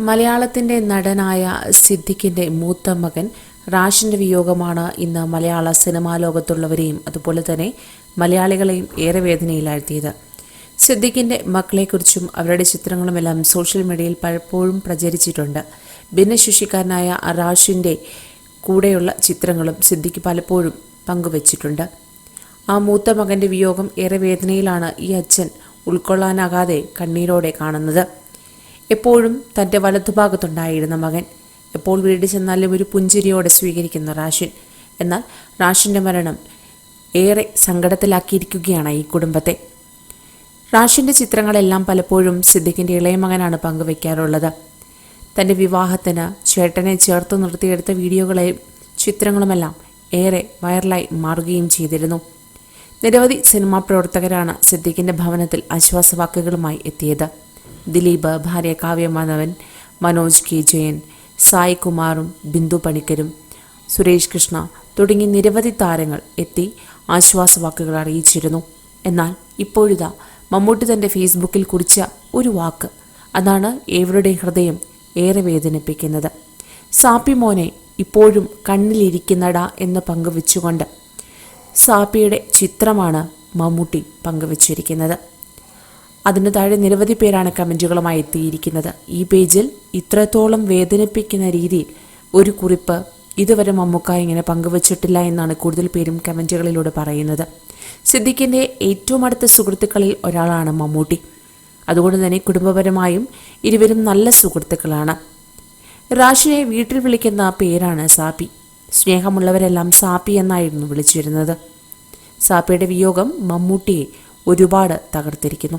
മലയാളത്തിന്റെ നടനായ സിദ്ദിഖിന്റെ മൂത്ത മകൻ റാഷിന്റെ വിയോഗമാണ് ഇന്ന് മലയാള സിനിമാ ലോകത്തുള്ളവരെയും അതുപോലെ തന്നെ മലയാളികളെയും ഏറെ വേദനയിലാഴ്ത്തിയത്. സിദ്ദിഖിന്റെ മക്കളെക്കുറിച്ചും അവരുടെ ചിത്രങ്ങളുമെല്ലാം സോഷ്യൽ മീഡിയയിൽ പലപ്പോഴും പ്രചരിച്ചിട്ടുണ്ട്. ഭിന്നശേഷിക്കാരനായ റാഷിന്റെ കൂടെയുള്ള ചിത്രങ്ങളും സിദ്ദിഖ് പലപ്പോഴും പങ്കുവച്ചിട്ടുണ്ട്. ആ മൂത്ത മകന്റെ വിയോഗം ഏറെ വേദനയിലാണ് ഈ അച്ഛൻ ഉൾക്കൊള്ളാനാകാതെ കണ്ണീരോടെ കാണുന്നത്. എപ്പോഴും തന്റെ വലതുഭാഗത്തുണ്ടായിരുന്ന മകൻ. എപ്പോൾ വീട് ചെന്നാലും ഒരു പുഞ്ചിരിയോടെ സ്വീകരിക്കുന്ന റാഷിൻ. എന്നാൽ റാഷിന്റെ മരണം ഏറെ സങ്കടത്തിലാക്കിയിരിക്കുകയാണ് ഈ കുടുംബത്തെ. റാഷിന്റെ ചിത്രങ്ങളെല്ലാം പലപ്പോഴും സിദ്ദിഖിന്റെ ഇളയ മകനാണ് പങ്കുവയ്ക്കാറുള്ളത് തന്റെ വിവാഹത്തിന് ചേട്ടനെ ചേർത്ത് നിർത്തിയെടുത്ത വീഡിയോകളെയും ചിത്രങ്ങളുമെല്ലാം ഏറെ വൈറലായി മാറുകയും ചെയ്തിരുന്നു. നിരവധി സിനിമാ പ്രവർത്തകരാണ് സിദ്ദിഖിന്റെ ഭവനത്തിൽ ആശ്വാസവാക്കുകളുമായി എത്തിയത്. ദിലീപ് ഭാര്യ കാവ്യമാധവൻ മനോജ് കെ. ജയൻ സായി കുമാറും ബിന്ദു പണിക്കരും സുരേഷ് കൃഷ്ണ തുടങ്ങി നിരവധി താരങ്ങൾ എത്തി ആശ്വാസവാക്കുകൾ അറിയിച്ചിരുന്നു. എന്നാൽ ഇപ്പോഴിതാ മമ്മൂട്ടി തന്റെ ഫേസ്ബുക്കിൽ കുറിച്ച ഒരു വാക്ക് അതാണ് ഏവരുടെ ഹൃദയം ഏറെ വേദനിപ്പിക്കുന്നത്. സാപ്പി മോനെ ഇപ്പോഴും കണ്ണിലിരിക്കുന്നടാ എന്ന് പങ്കുവെച്ചുകൊണ്ട് സാപ്പിയുടെ ചിത്രമാണ് മമ്മൂട്ടി പങ്കുവച്ചിരിക്കുന്നത്. അതിന് താഴെ നിരവധി പേരാണ് കമന്റുകളുമായി എത്തിയിരിക്കുന്നത്. ഈ പേജിൽ ഇത്രത്തോളം വേദനിപ്പിക്കുന്ന രീതിയിൽ ഒരു കുറിപ്പ് ഇതുവരെ മമ്മൂക്ക ഇങ്ങനെ പങ്കുവച്ചിട്ടില്ല എന്നാണ് കൂടുതൽ പേരും കമന്റുകളിലൂടെ പറയുന്നത്. സിദ്ദിഖിന്റെ ഏറ്റവും അടുത്ത സുഹൃത്തുക്കളിൽ ഒരാളാണ് മമ്മൂട്ടി. അതുകൊണ്ട് തന്നെ കുടുംബപരമായും ഇരുവരും നല്ല സുഹൃത്തുക്കളാണ്. റാഷിനെ വീട്ടിൽ വിളിക്കുന്ന പേരാണ് സാപ്പി. സ്നേഹമുള്ളവരെല്ലാം സാപ്പി എന്നായിരുന്നു വിളിച്ചിരുന്നത്. സാപ്പിയുടെ വിയോഗം മമ്മൂട്ടിയെ ഒരുപാട് തകർത്തിരിക്കുന്നു.